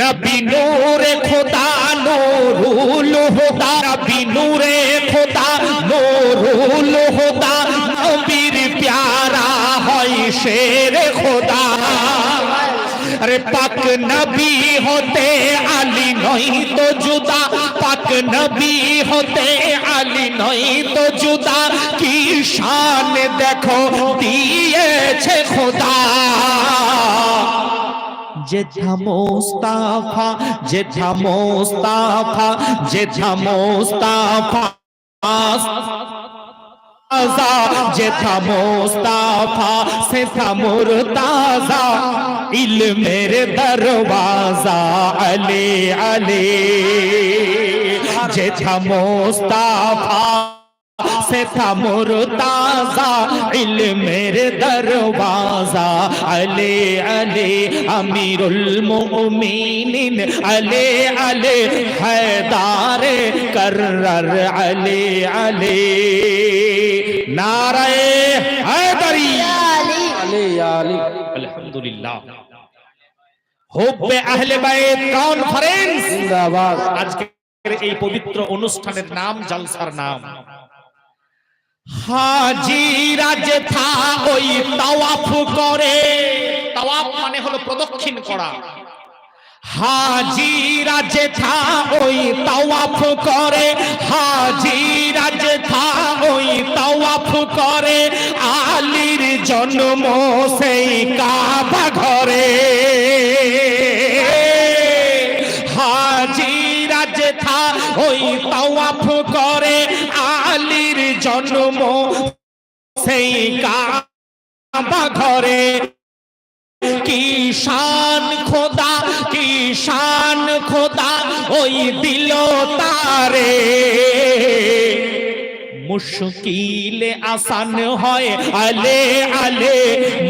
নবী নূরে খোদা নুরুল হুদা, নবী নূরে খোদা নুরুল হুদা, নবীর প্যারা হয় শের খোদা। আরে পাক নবী হতে আলী নই তো জুদা, পাক নবী হতে আলী নই তো জুদা, কি শান দেখো দিয়েছে খোদা। জেঠা মোস্তাফা জেঠা মোস্তাফা জেঠা মোস্তাফা। তাজা থা মোস্তাফা সে থা মুরতাজা, ইলমের দরওয়াজা, আলে আলে। سے تھا مرتازہ علم دروازہ۔ علی علی امیر المؤمنین علی علی حیدار کرر۔ علی علی۔ نعرہ حیدری۔ علی علی۔ الحمدللہ۔ حب اہل بیت کانفرنس۔ زندہ آباد۔ আজকের এই পবিত্র অনুষ্ঠানের নাম জলসার نام۔ হাজিরা যে থা ওই তাওয়াফ করে। তাওয়াফ মানে হলো প্রদক্ষিণ করা। হাজিরা যে থা ওই তাওয়াফ করে। হাজিরা যে থা ওই তাওয়াফ করে। আলীর জন্ম সেই কাবা ঘরে। জন্ম সেই কাবা ঘরে। কিষান খোদা কিষান খোদা ওই দিল তারে। মুশকিলে আসান হয়, আলে আলে,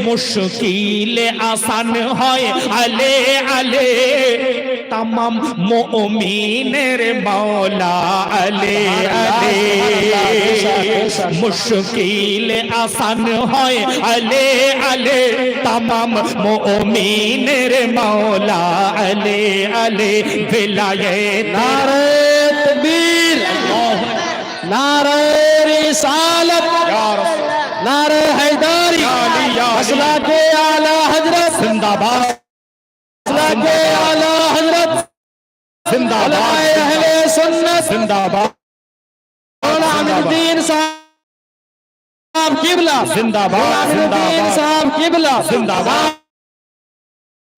মুশকিলে আসান হয়, আলে আলে। তামাম মুমিনের মৌলা আলে আলে। মুশকিলে আসান হয়, আলে আলে। তামাম মুমিনের মৌলা আলে আলে। বেলায়ে নারে তকবীর। নারে رسالت نعرہ حیداری مسئلہ کے اعلی حضرت زندہ باد مسئلہ کے اعلی حضرت زندہ باد اہل سنت زندہ باد مولانا الدین صاحب قبلہ زندہ باد زندہ باد صاحب قبلہ زندہ باد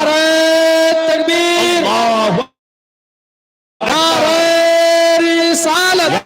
تکبیر اللہ نعرہ رسالت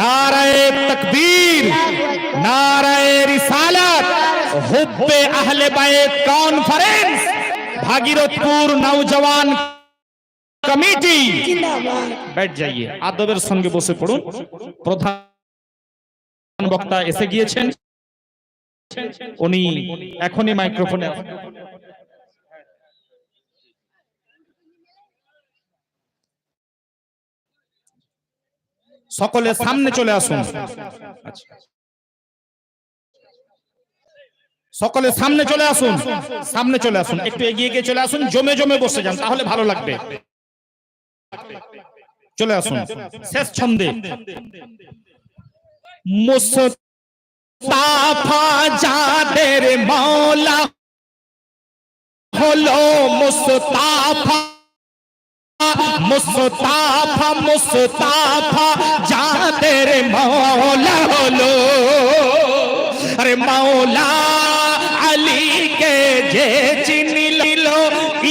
নারায় তকবীর নারায় রিসালাত হুব্বে আহলে বাইত কনফারেন্স ভাগীরথপুর নওজওয়ান কমিটি ব্যাট যাইয়ে আদবের সঙ্গে বসে পড়ুন প্রধান বক্তা এসে গিয়েছেন উনি এখনই মাইক্রোফোনে সকলে সামনে চলে আসুন। আচ্ছা। সকলে সামনে চলে আসুন। সামনে চলে আসুন। একটু এগিয়ে গিয়ে চলে আসুন। জমে জমে বসে যান তাহলে ভালো লাগবে। চলে আসুন। শেষ ছন্দে। মুস্তাফা যাদের হলো মুস্তাফা মুস্তাফা মুস্তাফা, যাদের মৌলা হলো। আরে মৌলা আলীকে যে চিনি লিল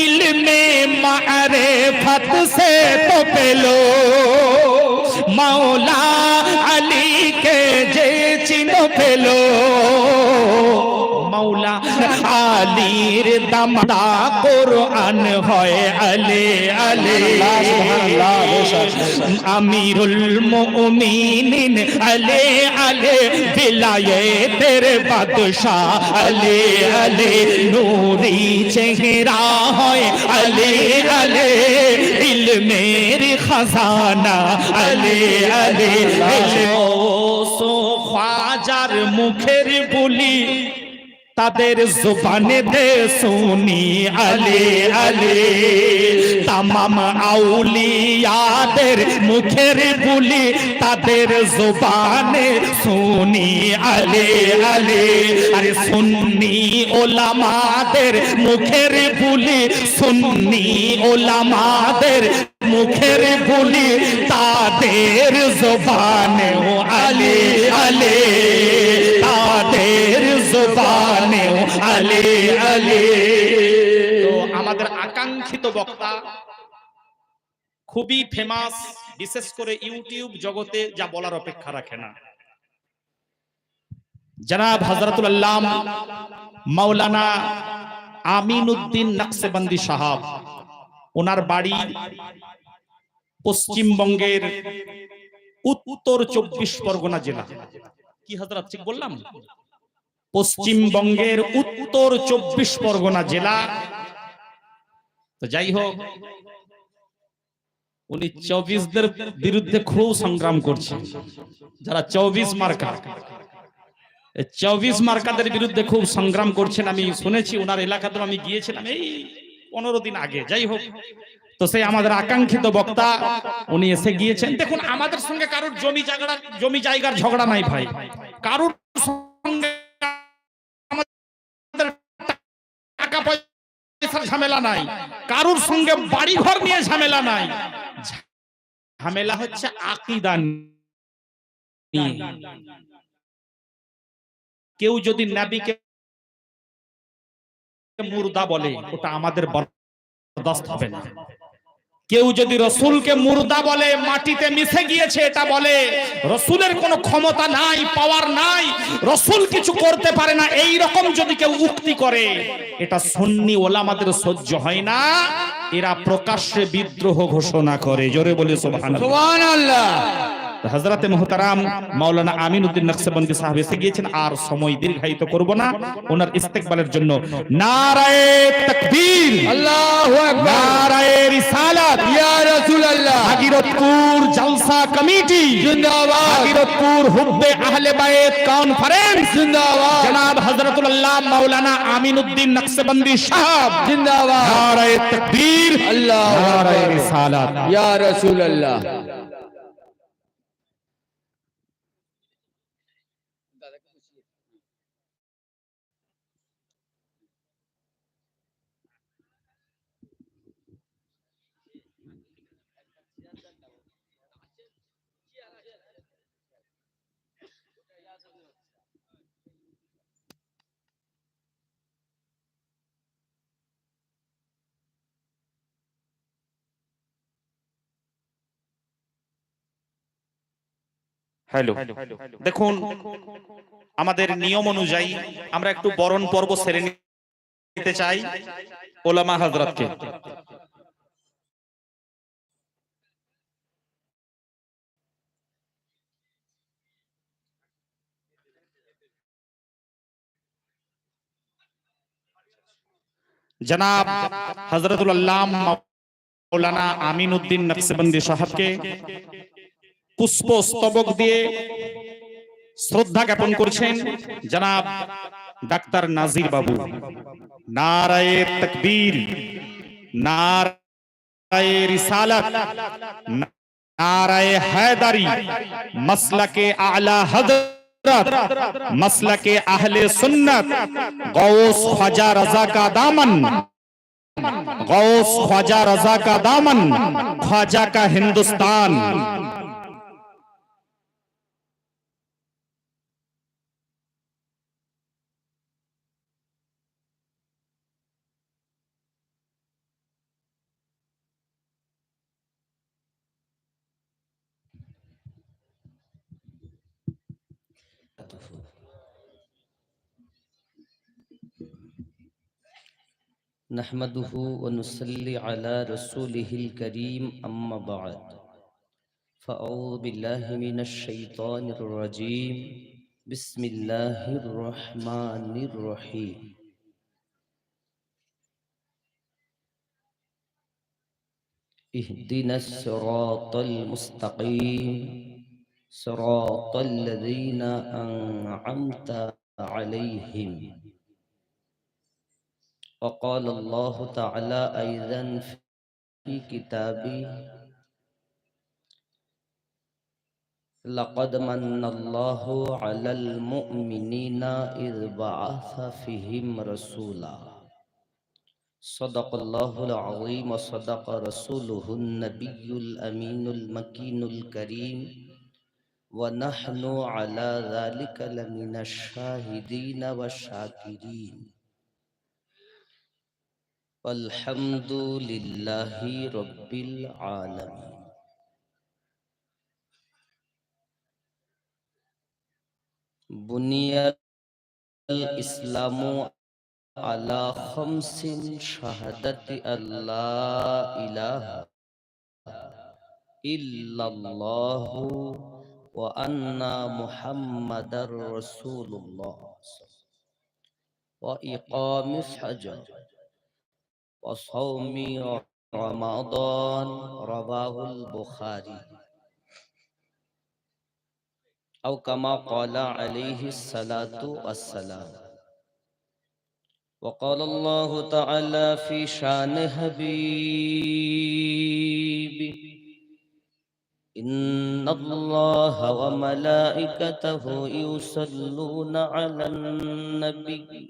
ইলমে মারেফত সে তো পেল। মৌলা আলীকে যে চিনো পেল। মাওলা। আলীর দামদা কোরআন হয় আলে আলে। আমিরুল মুমিনিন আলে আলে বিলায়েতের বাদশাহ আলে আলে। নূরি চেহারা হয় আলে আলে ইলমের খাজানা আলে আলে। ও সো খাজার মুখের বুলি তাদের জুবানে দে শুনি আলে আলে। তামাম আউলিয়াদের মুখের বুলি তাদের জুবানে শুনি আলে আলে। আরে সুন্নি ওলামাদের মুখের বুলি সুন্নি ওলামাদের মুখের বুলি তাদের জবানে আলে আলে। আমাদের আকাঙ্ক্ষিত বক্তা, খুবই ফেমাস বিশেষ করে ইউটিউব জগতে যা বলার অপেক্ষা রাখে না। জনাব হজরতুল আল্লাম মাওলানা আমিনউদ্দিন নকশবন্দি সাহাব, ওনার বাড়ি পশ্চিমবঙ্গের উত্তর চব্বিশ পরগনা জেলা। কি হজরত ঠিক বললাম? পশ্চিমবঙ্গের উত্তর চব্বিশ পরগনা জেলা। তো যাই হোক, উনি চব্বিশদের বিরুদ্ধে খুব সংগ্রাম করছেন। যারা চব্বিশ মার্কা চব্বিশ মার্কাদের বিরুদ্ধে খুব সংগ্রাম করছেন, আমি শুনেছি ওনার এলাকাতে আমি গিয়েছিলাম এই পনেরো দিন আগে। যাই হোক, তো সেই আমাদের আকাঙ্ক্ষিত বক্তা, উনি এসে গিয়েছেন। দেখুন, আমাদের সঙ্গে কারোর জমি জায়গা জমি জায়গার ঝগড়া নাই ভাই। কারোর ঝামেলা নাই। কারুর সঙ্গে বাড়ি ঘর নিয়ে ঝামেলা নাই। ঝামেলা হচ্ছে আকিদা নিয়ে। কেউ যদি নাবিকে মুর্দা বলে, ওটা আমাদের বরদাস্ত হবে না। কেউ যদি রসুলকে মুর্দা বলে মাটিতে মিশে গিয়েছে এটা বলে রসুলের কোনো ক্ষমতা নাই পাওয়ার নাই রসুল কিছু করতে পারে না এই রকম যদি কেউ উক্তি করে এটা সুন্নি ওলামাদের সহ্য হয় না এরা প্রকাশ্যে বিদ্রোহ ঘোষণা করে। জোরে বলে সুবহানাল্লাহ। হজরতে মোহতারাম মাওলানা আমিন উদ্দিন নকশবন্দি সাহেব এসে গিয়েছেন আর সময় দীর্ঘায়িত করব না ওনার ইস্তেকবালের জন্য নারায়ে তাকবীর। আল্লাহু আকবার। ইয়া রাসূলুল্লাহ। জলসা কমিটি। জিন্দাবাদ। ভাগীরথপুর হুব্বে আহলে বাইত কনফারেন্স জিন্দাবাদ। জনাব হযরতুল্লাহ মাওলানা আমিন নকশবন্দি সাহেব। জিন্দাবাদ। নারায়ে তাকবীর। আল্লাহু নারায়ে রিসালাত। ইয়া রাসূলুল্লাহ। হ্যালো। দেখুন, আমাদের নিয়ম অনুযায়ী আমরা একটু বরণ পর্ব সেরে নিতে চাই ওলামা হজরতকে জনাব হজরতুল আল্লাম মৌলানা আমিন উদ্দিন নকশবন্দি সাহেবকে পুষ্প স্তবক দিয়ে শ্রদ্ধা জ্ঞাপন করছেন জনাব ডাক্তার নাজির বাবু। নারায়ে তকবীর, নারায়ে রিসালাত, নারায়ে হায়দারি, মাসলাকে আলা হযরত, মাসলাকে আহলে সুন্নাত গৌস খাজা রাজা কা দামন গৌস খাজা রাজা কা দামন খাজা কা হিন্দুস্তান। نحمده ونصلي على رسوله الكريم أما بعد. فأعوذ بالله من الشيطان الرجيم. بسم الله الرحمن الرحيم. اهدنا الصراط المستقيم. صراط الذين أنعمت عليهم. وقال الله تعالى أيضا في كتابه لقد من الله على المؤمنين إذ بعث فيهم رسولا. صدق الله العظيم وصدق رسوله النبي الأمين المكين الكريم. ونحن على ذلك لمن الشاهدين والشاكرين. والحمد لله رب العالمين بني الإسلام على خمس شهادة أن لا إله إلا الله وأن محمد رسول الله وإقام الحج وصوم رمضان رواه البخاري. أو كما قال عليه الصلاة والسلام. وقال الله تعالى في شان حبيبي إن الله وملائكته يصلون على النبي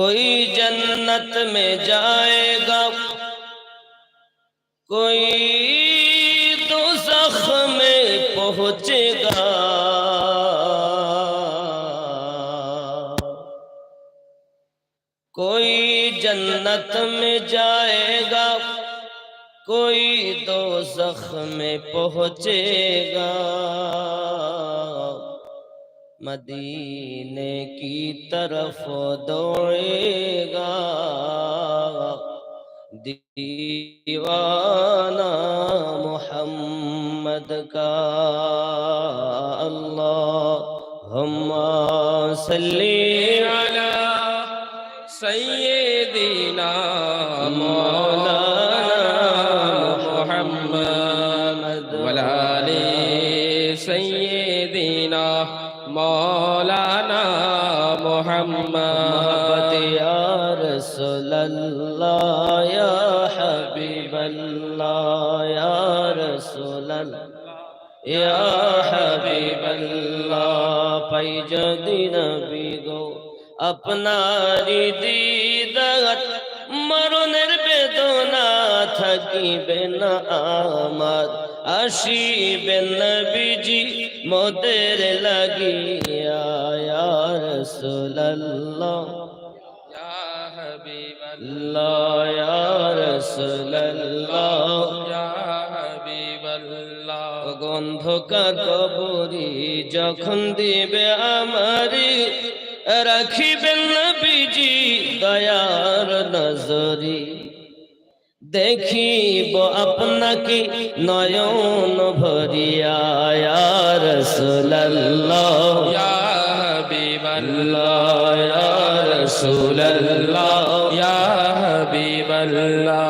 کوئی جنت میں جائے گا، کوئی تو زخم میں پہنچے گا۔ کوئی جنت میں جائے گا، کوئی دو زخم میں پہنچے گا۔ مدینے کی طرف دوڑے گا دیوانہ محمد کا اللہ ہم صلی علی سیدنا مولا رسول الله يا حبيب الله يا رسول الله يا حبيب الله پائی جدی نبی گو اپنا রিদিদাত মরণের বেদনা থাকিবে না আমার আসিবে নবীজি মোদের লাগিয়া ইয়া রাসূলুল্লাহ আল্লাহ ইয়া রাসূলুল্লাহ يا حبيب الله গন্ধকার কবরি যখন দিবে আমারি রাখিবেন নবীজি দয়ার নজরি দেখিব আপনাকে নয়ন ভরিয়া ইয়া রাসূলুল্লাহ يا